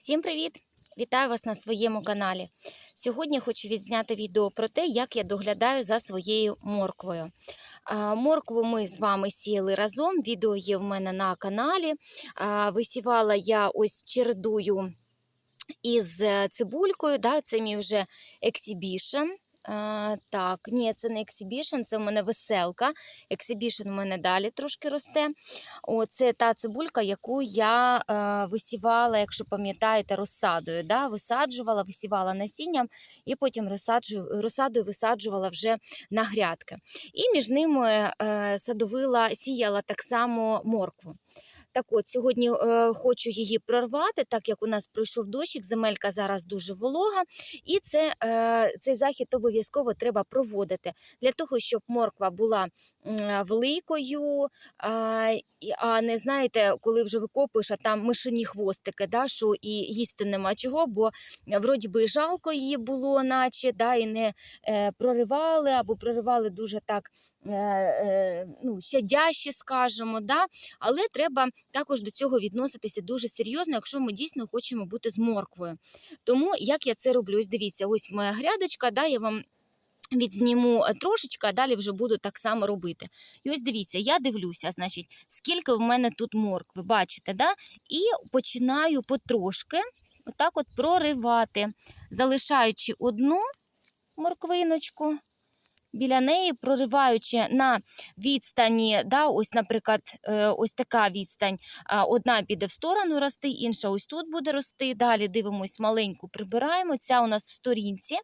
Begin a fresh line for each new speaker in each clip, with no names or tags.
Всім привіт! Вітаю вас на своєму каналі. Сьогодні хочу відзняти відео про те, як я доглядаю за своєю морквою. Моркву ми з вами сіяли разом. Відео є в мене на каналі. Висівала я ось чередую із е, цибулькою. Це мій вже ексібішн. Так, ні, це не ексібішн, це в мене веселка. Ексібішн у мене далі трошки росте. О, це та цибулька, яку я е, висівала, якщо пам'ятаєте, розсадою. Да? Висаджувала, висівала насінням і потім розсадою висаджувала вже на грядки. І між ними е, садовила, сіяла так само моркву. Так от, сьогодні е, хочу її прорвати, так як у нас пройшов дощик, земелька зараз дуже волога, і це, е, цей захід обов'язково треба проводити. Для того, щоб морква була м, великою, а, а не знаєте, коли вже викопуєш, а там мишині хвостики, да, що і їсти нема чого, бо е, вроді би жалко її було, наче да, і не е, проривали або проривали дуже так е, е, ну, щадяще, скажімо, да, але треба також до цього відноситися дуже серйозно, якщо ми дійсно хочемо бути з морквою. Тому як я це роблю? Ось дивіться, ось моя грядочка, да, я вам відзніму е, трошечки, а далі вже буду так само робити. І ось дивіться, я дивлюся, значить, скільки в мене тут моркви, бачите, да? і починаю потрошки отак от проривати, залишаючи одну морквиночку. Біля неї прориваючи на відстані, да, ось, наприклад, е, ось така відстань. Одна піде в сторону рости, інша ось тут буде рости. Далі дивимось, маленьку прибираємо. Ця у нас в сторінці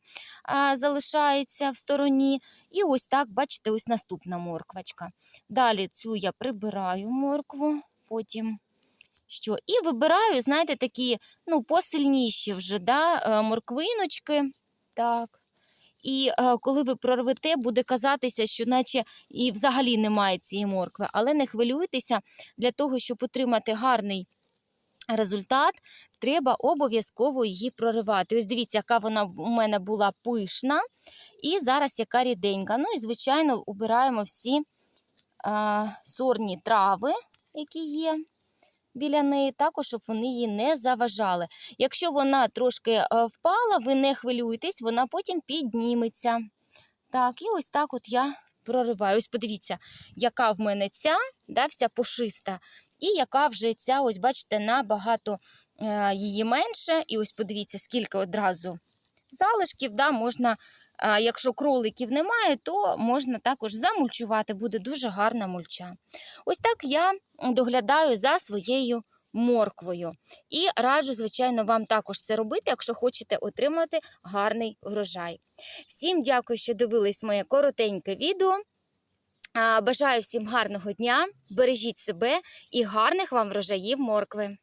залишається в стороні. І ось так, бачите, ось наступна морквочка. Далі цю я прибираю моркву, потім що? І вибираю, знаєте, такі ну, посильніші вже да, е, морквиночки. Так. І е, коли ви прорвете, буде казатися, що наче і взагалі немає цієї моркви. Але не хвилюйтеся, для того, щоб отримати гарний результат, треба обов'язково її проривати. Ось дивіться, яка вона у мене була пишна, і зараз яка ріденька. Ну і, звичайно, убираємо всі а, сорні трави, які є біля неї, також, щоб вони її не заважали. Якщо вона трошки е, впала, ви не хвилюйтесь, вона потім підніметься. Так, і ось так от я прориваю. Ось подивіться, яка в мене ця, да, вся пушиста, і яка вже ця, ось бачите, набагато е, її менше. І ось подивіться, скільки одразу залишків, да, можна, е, якщо кроликів немає, то можна також замульчувати, буде дуже гарна мульча. Ось так я доглядаю за своєю морквою. І раджу, звичайно, вам також це робити, якщо хочете отримати гарний врожай. Всім дякую, що дивились моє коротеньке відео. Бажаю всім гарного дня, бережіть себе і гарних вам врожаїв моркви.